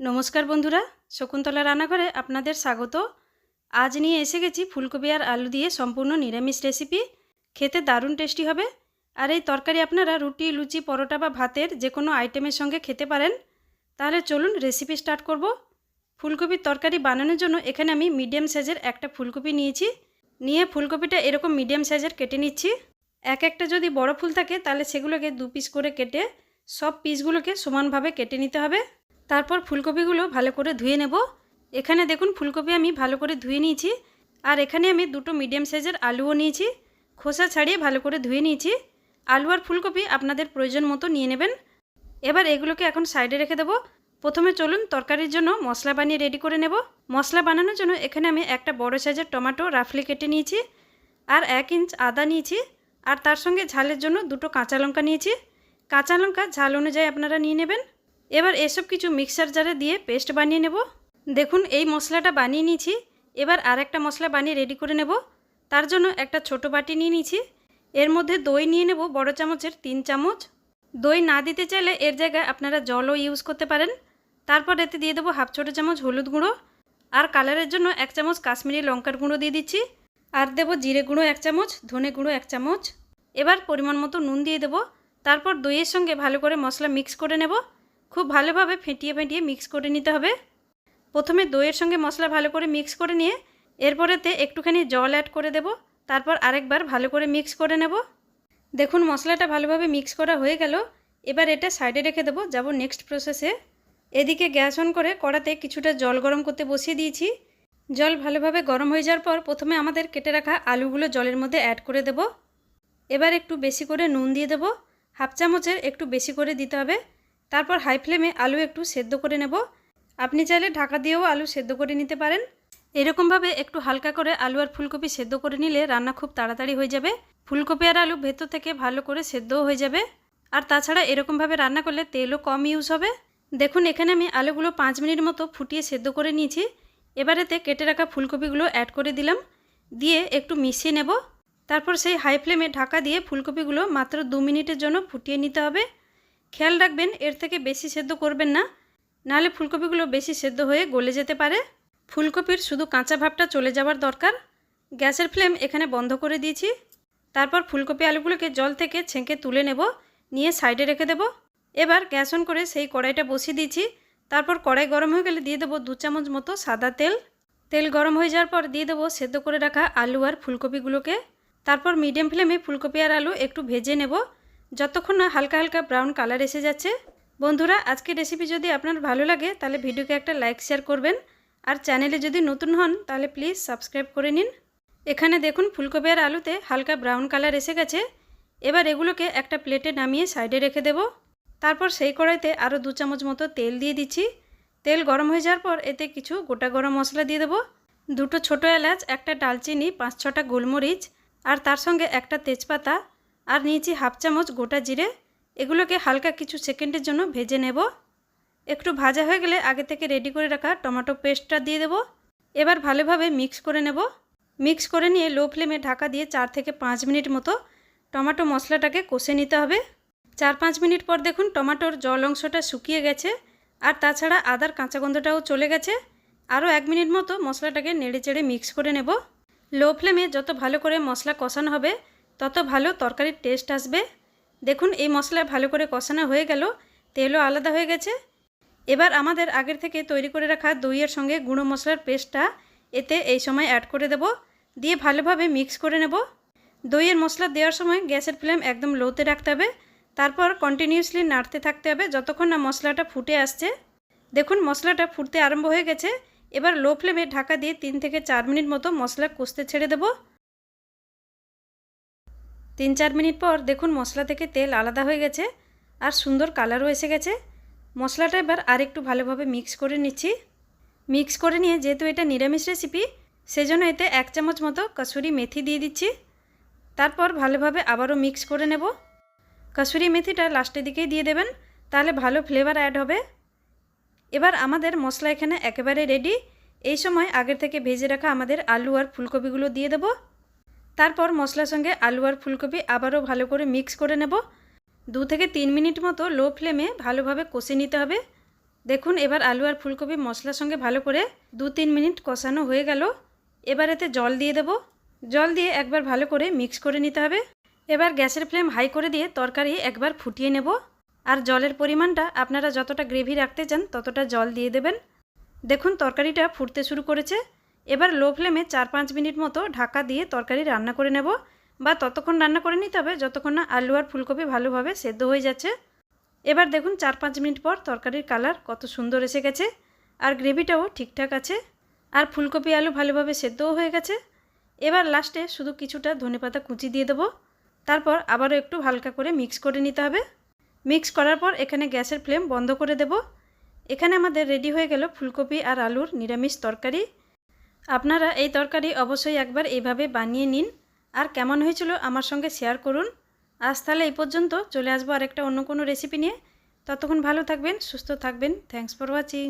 নমস্কার বন্ধুরা, শকুন্তলা রান্নাঘরে আপনাদের স্বাগত। আজ নিয়ে এসে গেছি ফুলকপি আর আলু দিয়ে সম্পূর্ণ নিরামিষ রেসিপি। খেতে দারুণ টেস্টি হবে। আর এই তরকারি আপনারা রুটি, লুচি, পরোটা বা ভাতের যে কোনো আইটেমের সঙ্গে খেতে পারেন। তাহলে চলুন রেসিপি স্টার্ট করব। ফুলকপির তরকারি বানানোর জন্য এখানে আমি মিডিয়াম সাইজের একটা ফুলকপি নিয়েছি। নিয়ে ফুলকপিটা এরকম মিডিয়াম সাইজের কেটে নিচ্ছি। এক একটা যদি বড় ফুল থাকে, তাহলে সেগুলোকে দু পিস করে কেটে সব পিসগুলোকে সমানভাবে কেটে নিতে হবে। তারপর ফুলকপিগুলো ভালো করে ধুয়ে নেব। এখানে দেখুন ফুলকপি আমি ভালো করে ধুয়ে নিয়েছি। আর এখানে আমি দুটো মিডিয়াম সাইজের আলুও নিয়েছি। খোসা ছাড়িয়ে ভালো করে ধুয়ে নিয়েছি। আলু আর ফুলকপি আপনাদের প্রয়োজন মতো নিয়ে নেবেন। এবার এগুলোকে এখন সাইডে রেখে দেবো। প্রথমে চলুন তরকারির জন্য মশলা বানিয়ে রেডি করে নেব। মশলা বানানোর জন্য এখানে আমি একটা বড় সাইজের টমেটো রাফলি কেটে নিয়েছি। আর এক ইঞ্চ আদা নিয়েছি। আর তার সঙ্গে ঝালের জন্য দুটো কাঁচা লঙ্কা নিয়েছি। কাঁচা লঙ্কা ঝাল অনুযায়ী আপনারা নিয়ে নেবেন। এবার এসব কিছু মিক্সার জারে দিয়ে পেস্ট বানিয়ে নেব। দেখুন, এই মশলাটা বানিয়ে নিয়েছি। এবার আর একটা মশলা বানিয়ে রেডি করে নেব। তার জন্য একটা ছোট বাটি নিয়ে নিয়েছি। এর মধ্যে দই নিয়ে নেব, বড় চামচের তিন চামচ। দই না দিতে চাইলে এর জায়গায় আপনারা জলও ইউজ করতে পারেন। তারপর এতে দিয়ে দেবো হাফ ছোটো চামচ হলুদ গুঁড়ো। আর কালারের জন্য এক চামচ কাশ্মীরি লঙ্কার গুঁড়ো দিয়ে দিচ্ছি। আর দেবো জিরে গুঁড়ো এক চামচ, ধনে গুঁড়ো এক চামচ। এবার পরিমাণ মতো নুন দিয়ে দেবো। তারপর দইয়ের সঙ্গে ভালো করে মশলা মিক্স করে নেব। খুব ভালোভাবে ফেটিয়ে ফেটিয়ে মিক্স করে নিতে হবে। প্রথমে দইয়ের সঙ্গে মশলা ভালো করে মিক্স করে নিয়ে, এরপরেতে একটুখানি জল অ্যাড করে দেব, তারপর আরেকবার ভালো করে মিক্স করে নেব। দেখুন, মশলাটা ভালোভাবে মিক্স করা হয়ে গেল। এবার এটা সাইডে রেখে দেবো, যাব নেক্সট প্রসেসে এদিকে গ্যাস অন করে কড়াতে কিছুটা জল গরম করতে বসিয়ে দিয়েছি। জল ভালোভাবে গরম হয়ে যাওয়ার পর প্রথমে আমাদের কেটে রাখা আলুগুলো জলের মধ্যে অ্যাড করে দেব। এবার একটু বেশি করে নুন দিয়ে দেবো। হাফ চামচের একটু বেশি করে দিতে হবে। তারপর হাই ফ্লেমে আলু একটু সেদ্ধ করে নেব। আপনি চাইলে ঢাকা দিয়েও আলু সেদ্ধ করে নিতে পারেন। এরকমভাবে একটু হালকা করে আলু আর ফুলকপি সেদ্ধ করে নিলে রান্না খুব তাড়াতাড়ি হয়ে যাবে। ফুলকপি আর আলু ভেতর থেকে ভালো করে সেদ্ধও হয়ে যাবে। আর তাছাড়া এরকমভাবে রান্না করলে তেলও কম ইউজ হবে। দেখুন, এখানে আমি আলুগুলো পাঁচ মিনিট মতো ফুটিয়ে সেদ্ধ করে নিয়েছি। এবারেতে কেটে রাখা ফুলকপিগুলো অ্যাড করে দিলাম। দিয়ে একটু মিশিয়ে নেব। তারপর সেই হাই ফ্লেমে ঢাকা দিয়ে ফুলকপিগুলো মাত্র দু মিনিটের জন্য ফুটিয়ে নিতে হবে। খেয়াল রাখবেন, এর থেকে বেশি সেদ্ধ করবেন না। নাহলে ফুলকপিগুলো বেশি সেদ্ধ হয়ে গলে যেতে পারে। ফুলকপির শুধু কাঁচা ভাবটা চলে যাওয়ার দরকার। গ্যাসের ফ্লেম এখানে বন্ধ করে দিয়েছি। তারপর ফুলকপি আলুগুলোকে জল থেকে ছেঁকে তুলে নেব, নিয়ে সাইডে রেখে দেব। এবার গ্যাস অন করে সেই কড়াইটা বসিয়ে দিয়েছি। তারপর কড়াই গরম হয়ে গেলে দিয়ে দেবো দু চামচ মতো সাদা তেল। তেল গরম হয়ে যাওয়ার পর দিয়ে দেবো সেদ্ধ করে রাখা আলু আর ফুলকপিগুলোকে। তারপর মিডিয়াম ফ্লেমে ফুলকপি আর আলু একটু ভেজে নেব। যতক্ষণ না হালকা হালকা ব্রাউন কালার এসে যাচ্ছে, বন্ধুরা, আজকের রেসিপি যদি আপনার ভালো লাগে, তাহলে ভিডিওকে একটা লাইক শেয়ার করবেন। আর চ্যানেলে যদি নতুন হন, তাহলে প্লিজ সাবস্ক্রাইব করে নিন। এখানে দেখুন, ফুলকপি আর আলুতে হালকা ব্রাউন কালার এসে গেছে। এবার এগুলোকে একটা প্লেটে নামিয়ে সাইডে রেখে দেব। তারপর সেই কড়াইতে আরও দু চামচ মতো তেল দিয়ে দিচ্ছি। তেল গরম হয়ে যাওয়ার পর এতে কিছু গোটা গরম মশলা দিয়ে দেবো। দুটো ছোটো এলাচ, একটা ডালচিনি, পাঁচ ছটা গোলমরিচ, আর তার সঙ্গে একটা তেজপাতা আর নিয়েছি হাফ চামচ গোটা জিরে। এগুলোকে হালকা কিছু সেকেন্ডের জন্য ভেজে নেব। একটু ভাজা হয়ে গেলে আগে থেকে রেডি করে রাখা টমেটো পেস্টটা দিয়ে দেবো। এবার ভালোভাবে মিক্স করে নেব। মিক্স করে নিয়ে লো ফ্লেমে ঢাকা দিয়ে চার থেকে পাঁচ মিনিট মতো টমেটো মশলাটাকে কষে নিতে হবে। চার পাঁচ মিনিট পর দেখুন টমেটোর জল অংশটা শুকিয়ে গেছে আর তাছাড়া আদার কাঁচা গন্ধটাও চলে গেছে। আরও এক মিনিট মতো মশলাটাকে নেড়ে চেড়ে মিক্স করে নেব। লো ফ্লেমে যত ভালো করে মশলা কষানো হবে তত ভালো তরকারির টেস্ট আসবে। দেখুন, এই মশলা ভালো করে কষানো হয়ে গেল, তেলও আলাদা হয়ে গেছে। এবার আমাদের আগের থেকে তৈরি করে রাখা দইয়ের সঙ্গে গুঁড়ো মশলার পেস্টটা এতে এই সময় অ্যাড করে দেব। দিয়ে ভালোভাবে মিক্স করে নেব। দইয়ের মশলা দেওয়ার সময় গ্যাসের ফ্লেম একদম লোতে রাখতে হবে। তারপর কন্টিনিউসলি নাড়তে থাকতে হবে যতক্ষণ না মশলাটা ফুটে আসছে। দেখুন, মশলাটা ফুটতে আরম্ভ হয়ে গেছে। এবার লো ফ্লেমে ঢাকা দিয়ে তিন থেকে চার মিনিট মতো মশলা কষতে ছেড়ে দেবো। তিন চার মিনিট পর দেখুন মশলা থেকে তেল আলাদা হয়ে গেছে আর সুন্দর কালারও এসে গেছে। মশলাটা এবার আরেকটু ভালোভাবে মিক্স করে নিচ্ছি। মিক্স করে নিয়ে যেহেতু এটা নিরামিষ রেসিপি, সেজন্য এতে এক চামচ মতো কসুরি মেথি দিয়ে দিচ্ছি। তারপর ভালোভাবে আবারও মিক্স করে নেব। কসুরি মেথিটা লাস্টের দিকেই দিয়ে দেবেন, তাহলে ভালো ফ্লেভার অ্যাড হবে। এবার আমাদের মশলা এখানে একেবারে রেডি। এই সময় আগের থেকে ভেজে রাখা আমাদের আলু আর ফুলকপিগুলো দিয়ে দেবো। তারপর মশলার সঙ্গে আলু আর ফুলকপি আবারও ভালো করে মিক্স করে নেব। দু থেকে তিন মিনিট মতো লো ফ্লেমে ভালোভাবে কষে নিতে হবে। দেখুন, এবার আলু আর ফুলকপি মশলার সঙ্গে ভালো করে দু তিন মিনিট কষানো হয়ে গেল। এবার এতে জল দিয়ে দেব। জল দিয়ে একবার ভালো করে মিক্স করে নিতে হবে। এবার গ্যাসের ফ্লেম হাই করে দিয়ে তরকারি একবার ফুটিয়ে নেব। আর জলের পরিমাণটা আপনারা যতটা গ্রেভি রাখতে চান ততটা জল দিয়ে দেবেন। দেখুন, তরকারিটা ফুটতে শুরু করেছে। এবার লো ফ্লেমে চার পাঁচ মিনিট মতো ঢাকা দিয়ে তরকারি রান্না করে নেব বা ততক্ষণ রান্না করে নিতে হবে যতক্ষণ না আলু আর ফুলকপি ভালোভাবে সেদ্ধ হয়ে যাচ্ছে। এবার দেখুন চার পাঁচ মিনিট পর তরকারির কালার কত সুন্দর এসে গেছে আর গ্রেভিটাও ঠিকঠাক আছে আর ফুলকপি আলু ভালোভাবে সেদ্ধও হয়ে গেছে। এবার লাস্টে শুধু কিছুটা ধনেপাতা কুচি দিয়ে দেবো। তারপর আবারও একটু হালকা করে মিক্স করে নিতে হবে। মিক্স করার পর এখানে গ্যাসের ফ্লেম বন্ধ করে দেব। এখানে আমাদের রেডি হয়ে গেল ফুলকপি আর আলুর নিরামিষ তরকারি। আপনারা এই তরকারি অবশ্যই একবার এইভাবে বানিয়ে নিন। আর কেমন হয়েছিল আমার সঙ্গে শেয়ার করুন। আজ তাহলে এই পর্যন্ত চলে আসব আরেকটা অন্য কোনো রেসিপি নিয়ে। ততক্ষণ ভালো থাকবেন, সুস্থ থাকবেন। Thanks for watching